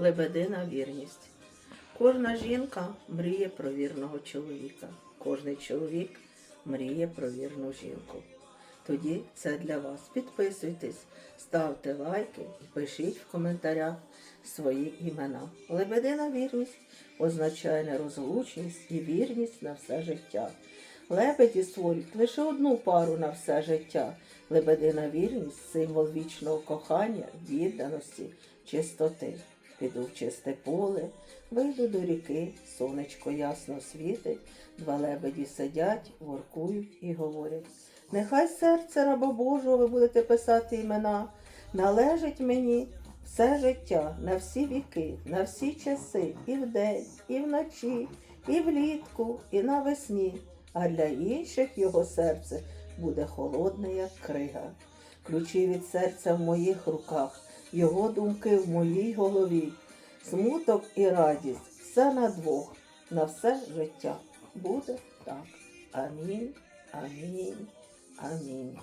лебедина вірність. Кожна жінка мріє про вірного чоловіка. Кожний чоловік мріє про вірну жінку. Тоді це для вас. Підписуйтесь, ставте лайки і пишіть в коментарях свої імена. Лебедина вірність означає нерозлучність і вірність на все життя. Лебеді створюють лише одну пару на все життя. Лебедина вірність символ вічного кохання, відданості, чистоти. Піду в чисте поле, вийду до ріки, сонечко ясно світить, два лебеді сидять, воркують і говорять. Нехай серце раба Божого ви будете писати імена, належить мені все життя, на всі віки, на всі часи, і вдень, і вночі, і влітку, і навесні, а для інших його серце буде холодне, як крига. Ключі від серця в моїх руках, його думки в моїй голові. Смуток і радість все на двох, на все життя. Буде так. Амінь, амінь, амінь.